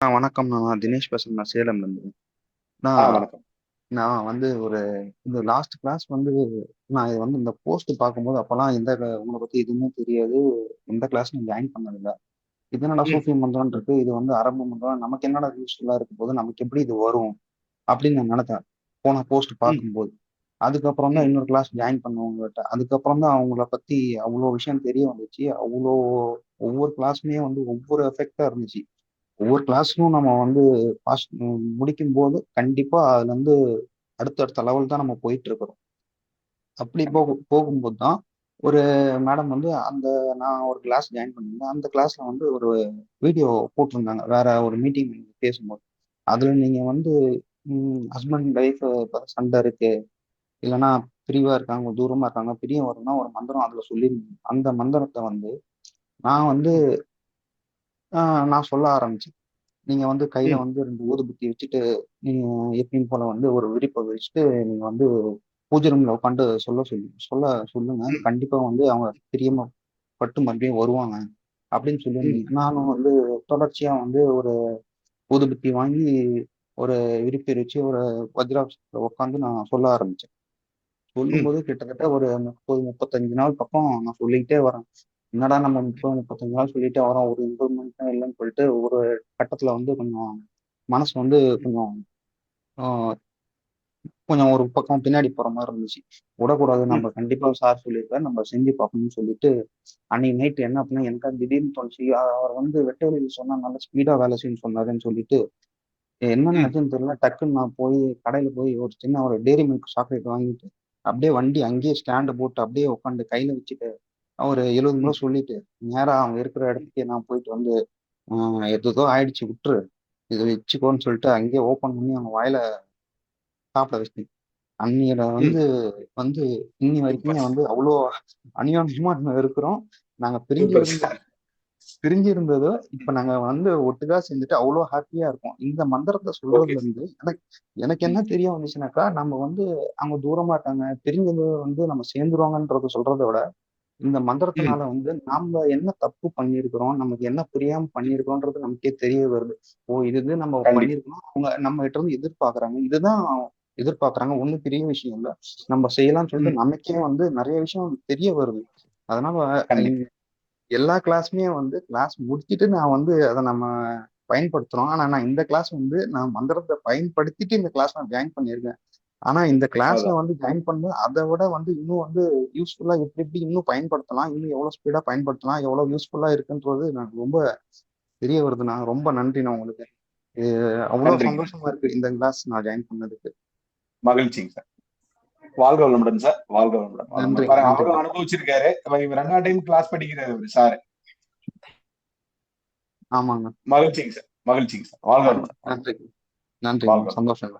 ஆ வணக்கம். நான் தினேஷ் பேசுறேன். நான் சேலம்லேருந்து. ஆ நான் வணக்கம். நான் வந்து ஒரு இந்த லாஸ்ட் கிளாஸ் வந்து நான் இது வந்து இந்த போஸ்ட் பார்க்கும்போது அப்பலாம் எந்த க உங்கள பத்தி எதுவுமே தெரியாது. எந்த கிளாஸ்லயும் ஜாயின் பண்ணதில்ல. இது என்னடா ம். சூஃபி மந்திரம்ன்னு இருக்கு. இது வந்து அரபு மந்திரம். நமக்கு என்னடா யூஸ்ஃபுல்லா இருக்க போது? நமக்கு எப்படி இது வரும்? அப்படின்னு நான் நெனச்சேன். போன போஸ்ட் ம். பார்க்கும்போது. அதுக்கப்புறம் தான் ம். இன்னொரு கிளாஸ் ஜாயின் பண்ணவங்ககிட்ட. அதுக்கப்புறம் தான் அவங்கள பத்தி அவ்ளோ விஷயம் தெரிய வந்துச்சு. அவ்ளோ ஒவ்வொரு கிளாஸுமே வந்து ஒவ்வொரு எஃபெக்ட்டா இருந்துச்சு. ஒவ்வொரு கிளாஸும் நம்ம வந்து பாஸ் ம் முடிக்கும்போது கண்டிப்பா அதுலருந்து அடுத்தடுத்த லெவல் தான் நம்ம போயிட்டுருக்கிறோம். அப்படி போகும் போகும்போது தான் ஒரு மேடம் வந்து அந்த நான் ஒரு கிளாஸ் ஜாயின் பண்ணியிருந்தேன். அந்த கிளாஸ்ல வந்து ஒரு வீடியோ போட்டிருந்தாங்க. வேற ஒரு மீட்டிங் பேசும்போது. அதுல நீங்க வந்து ஹஸ்பண்ட் ஒய்ஃப் சண்டை இருக்கு. இல்லன்னா பிரிவா இருக்காங்க, தூரமா இருக்காங்க. பிரியம் வரும்னா ஒரு மந்திரம் அதுல சொல்லியிருந்தாங்க. அந்த மந்திரத்த வந்து நான் வந்து. ஆ நான் சொல்ல ஆரம்பிச்சேன். நீங்க வந்து கையில ம். வந்து 2 ஊதுபத்தி வச்சுட்டு, நீங்க எப்பயும் போல வந்து ஒரு விரிப்ப விரிச்சுட்டு, நீங்க வந்து பூஜை ரூம்ல உட்காந்து சொல்ல சொல்லி சொல்ல சொல்லுங்க. ம். கண்டிப்பா வந்து அவங்க பிரியமா பட்டு மறுபடியும் வருவாங்க. அப்படின்னு ம். சொல்லியிருந்தீங்க. நானும் வந்து தொடர்ச்சியா வந்து ஒரு ஊதுபத்தி வாங்கி, ஒரு விரிப்பு எரிச்சு, ஒரு வஜ்ராட்சத்துல உட்காந்து நான் சொல்ல ஆரம்பிச்சேன். ம். சொல்லும்போது கிட்டத்தட்ட ஒரு 30, 35 நாள் பக்கம் நான் சொல்லிக்கிட்டே வரேன். என்னடா நம்ம 30, 35 நாள் சொல்லிட்டே வரோம். ஒரு இம்ப்ரூவ்மெண்ட்டும் இல்லன்னு சொல்லிட்டு ஒரு கட்டத்துல வந்து கொஞ்சம் மனசு வந்து. கொஞ்சம் கொஞ்சம் ஒரு பக்கம் பின்னாடி போற மாரி இருந்துச்சு. விடக்கூடாது. நம்ம கண்டிப்பா சார் சொல்லியிருக்காரு. நம்ம செஞ்சு பார்க்கணும்னு சொல்லிட்டு, அன்னைக்கு நைட் என்ன பண்ணேன், எனக்கு திடீர்னு தோணுச்சு. அவர் வந்து வெட்ட வெளியில சொன்னா நல்லா ஸ்பீடா வேலை செய்யும்ன்னு சொன்னாருன்னு சொல்லிட்டு, என்ன ம். நினைச்சேன்னு தெரியல. டக்குன்னு நான் போய் கடையில போய் ஒரு சின்ன ஒரு டெய்ரி மில்க் சாக்லேட் வாங்கிட்டு, அப்படியே வண்டி அங்கேயே ஸ்டாண்ட் போட்டு அப்படியே உட்காந்து கையில வச்சுட்டு, ஒரு 70 முறை. சொல்லிட்டு, நேரா அவங்க இருக்கிற இடத்துக்கே நான் போயிட்டு வந்து, "அ ஏதேதோ ஆயிடுச்சு விட்டுரு. இத வச்சுக்கோன்னு" சொல்லிட்டு அங்கேயே ஓப்பன் பண்ணி அவங்க வாயில சாப்பிட வச்சுட்டேன். ம். வந்து வந்து இன்னி வரைக்குமே. வந்து அவ்ளோ அந்யோன்யமா இருக்கிறோம். நாங்க பிரிஞ்சு இருந்த சார். பிரிஞ்சு இருந்ததோ. இப்ப நாங்க வந்து ஒட்டுக்கா சேர்ந்துட்டு அவ்ளோ ஹேப்பியா இருக்கோம். இந்த மந்திரத்த ஓகே. சொல்றதுலருந்து எனக்கு எனக்கு. என்ன தெரிய வந்துச்சுனாக்கா, நம்ம வந்து அவங்க தூரமா இருக்காங்க. பிரிஞ்சது வந்து நம்ம சேர்ந்துருவாங்கன்றத சொல்றத விட, இந்த. மந்திரத்தினால வந்து நாம என்ன தப்பு பண்ணியிருக்கிறோம், நமக்கு என்ன புரியாம பண்ணியிருக்கிறோம்ன்றது நமக்கே தெரிய வருது. ஓ! இது இது நம்ம கண்டிப்பா. பண்ணியிருக்கோம். அவங்க நம்மகிட்ட இருந்து எதிர்பார்க்குறாங்க. இதுதான் எதிர்பார்க்குறாங்க. ஒண்ணும் பெரிய விஷயம் இல்ல. நம்ம செய்யலாம்னு. சொல்லிட்டு நமக்கே வந்து நெறைய விஷயம் தெரிய வருது. அதனால. எல்லா கிளாஸுமே வந்து கிளாஸ் முடிச்சுட்டு நான் வந்து அத நம்ம பயன்படுத்துறோம். ஆனா, நான் இந்த கிளாஸ் வந்து நான் மந்திரத்த பயன்படுத்திட்டு இந்த கிளாஸ் நான் ஜாயின் பண்ணியிருக்கேன். ஆனா, இந்த கிளாஸ்ல. வந்து ஜாயின் பண்ணது அத விட வந்து இன்னும் வந்து யூஸ்ஃபுல்லா எப்டி எப்டி இன்னும் பயன்படுத்தலாம்? இன்னும் எவ்வளோ ஸ்பீடா பயன்படுத்தலாம்? எவ்வளோ யூஸ்ஃபுல்லா இருக்குன்றது எனக்கு ரொம்ப தெரிய வருதுண்ணா. ரொம்ப நன்றிண்ணா உங்களுக்கு. நன்றிங்க. சந்தோஷமா இருக்கு இந்த கிளாஸ் நான் ஜாயின் பண்ணதுக்கு. மகிழ்ச்சிங்க சார். வாழ்க வளமுடன் சார். வாழ்க வளமுடன். நன்றி. அவரும் அனுபவிச்சிருக்காரு. இவர் 2ஆம் டைம் கிளாஸ் படிக்கிறாரு இவரு சார். ஆமாங்க. மகிழ்ச்சிங்க சார். மகிழ்ச்சிங்க சார். வாழ்க நன்றி, வளமுடன். நன்றி. வளமுடன். சந்தோஷங்க.